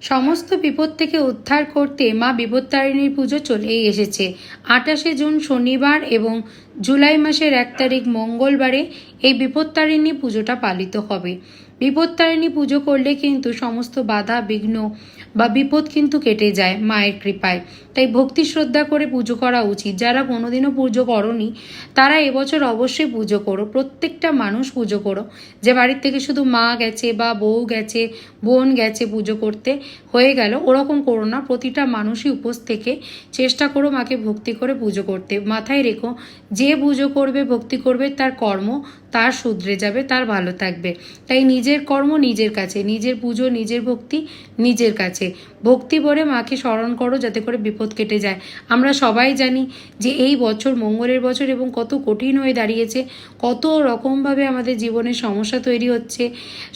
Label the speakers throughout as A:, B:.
A: সমস্ত বিপদ থেকে উদ্ধার করতে মা বিপত্তারিণীর পুজো চলেই এসেছে। আঠাশে জুন শনিবার এবং জুলাই মাসের এক তারিখ মঙ্গলবারে এই বিপত্তারিণী পুজোটা পালিত হবে। বিপত্তারিণী পুজো করলে কিন্তু সমস্ত বাধা, বিঘ্ন বা বিপদ কিন্তু কেটে যায় মায়ের কৃপায়। তাই ভক্তি শ্রদ্ধা করে পুজো করা উচিত। যারা কোনোদিনও পুজো করনি, তারা এবছর অবশ্যই পুজো করো। প্রত্যেকটা মানুষ পুজো করো। যে বাড়ির থেকে শুধু মা গেছে বা বউ গেছে, বোন গেছে পুজো করতে, হয়ে গেল, ওরকম করো না। প্রতিটা মানুষই উপোস থেকে চেষ্টা করো মাকে ভক্তি করে পুজো করতে। মাথায় রেখো, যে পুজো করবে, ভক্তি করবে, তার কর্ম তার শুধরে যাবে, তার ভালো থাকবে। তাই নিজের কর্ম নিজের কাছে, নিজের পুজো নিজের ভক্তি নিজের কাছে। ভক্তি ভরে মাকে স্মরণ করো যাতে করে বিপদ কেটে যায়। আমরা সবাই জানি যে এই বছর মঙ্গলের বছর এবং কত কঠিন হয়ে দাঁড়িয়েছে, কত রকমভাবে আমাদের জীবনে সমস্যা তৈরি হচ্ছে।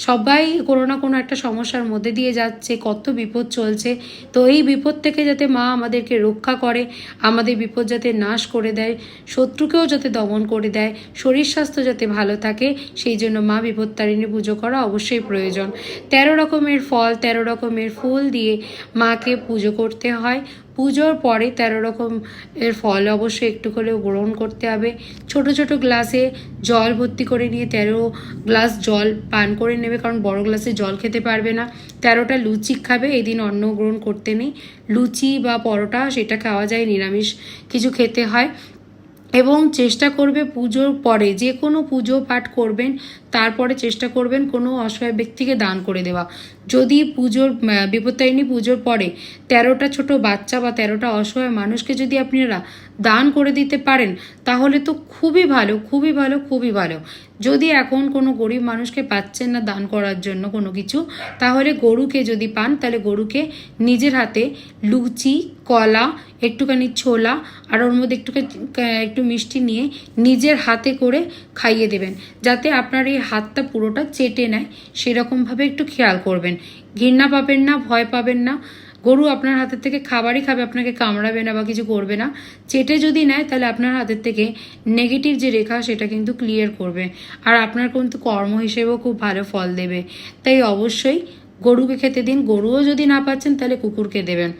A: সবাই কোনো না কোনো একটা সমস্যার মধ্যে দিয়ে যাচ্ছে, কত বিপদ চলছে। তো এই বিপদ থেকে যাতে মা আমাদেরকে রক্ষা করে, আমাদের বিপদ যাতে নাশ করে দেয়, শত্রুকেও যাতে দমন করে দেয়, শরীর স্বাস্থ্য যাতে ভালো থাকে, সেই জন্য মা বিপত্তারিণী পুজো করা অবশ্যই প্রয়োজন। তেরো রকমের ফল, তেরো রকমের ফুল দিয়ে মাকে পুজো করতে হয়। পুজোর পরে তেরো রকম এর ফল অবশ্যই একটু হলেও গ্রহণ করতে হবে। ছোট ছোট গ্লাসে জল ভর্তি করে নিয়ে তেরো গ্লাস জল পান করে নেবে, কারণ বড় গ্লাসে জল খেতে পারবে না। তেরোটা লুচি খাবে এই দিন অন্ন গ্রহণ করতে নেই। লুচি বা পরোটা, সেটা খাওয়া যায়, নিরামিষ কিছু খেতে হয়। এবং চেষ্টা করবে পুজোর পরে যে কোনো পুজো পাঠ করবেন তারপরে চেষ্টা করবেন কোনো অসহায় ব্যক্তিকে দান করে দেওয়া। যদি পুজোর বিপত্তারিণী পুজোর পরে তেরোটা ছোট বাচ্চা বা তেরোটা অসহায় মানুষকে যদি আপনারা দান করে দিতে পারেন, তাহলে তো খুবই ভালো খুবই ভালো খুবই ভালো। যদি এখন কোনো গরিব মানুষকে পাচ্ছেন না দান করার জন্য কোনো কিছু, তাহলে গরুকে যদি পান, তাহলে গরুকে নিজের হাতে লুচি, কলা, একটুখানি ছোলা আর ওর মধ্যে একটুখানি একটু মিষ্টি নিয়ে নিজের হাতে করে খাইয়ে দেবেন। যাতে আপনার এই হাতটা পুরোটা চেটে নেয়, সেরকমভাবে একটু খেয়াল করবেন। ঘৃণা পাবেন না, ভয় পাবেন না। গরু আপনার হাতের থেকে খাবারই খাবে, আপনাকে কামড়াবে না বা কিছু করবে না। চেটে যদি নেয়, তাহলে আপনার হাতের থেকে নেগেটিভ যে রেখা, সেটা কিন্তু ক্লিয়ার করবে। আর আপনার কিন্তু কর্ম হিসেবেও খুব ভালো ফল দেবে। তাই অবশ্যই গরুকে খেতে দিন, গরুও যদি না পাচ্ছেন তাহলে কুকুরকে দেবেন।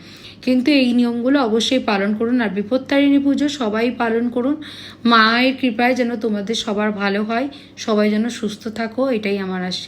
A: কিন্তু এই নিয়মগুলো অবশ্যই পালন করুন আর বিপত্তারিণী পুজো সবাই পালন করুন। মায়ের কৃপায় যেন তোমাদের সবার ভালো হয়, সবাই যেন সুস্থ থাকো, এটাই আমার আশা।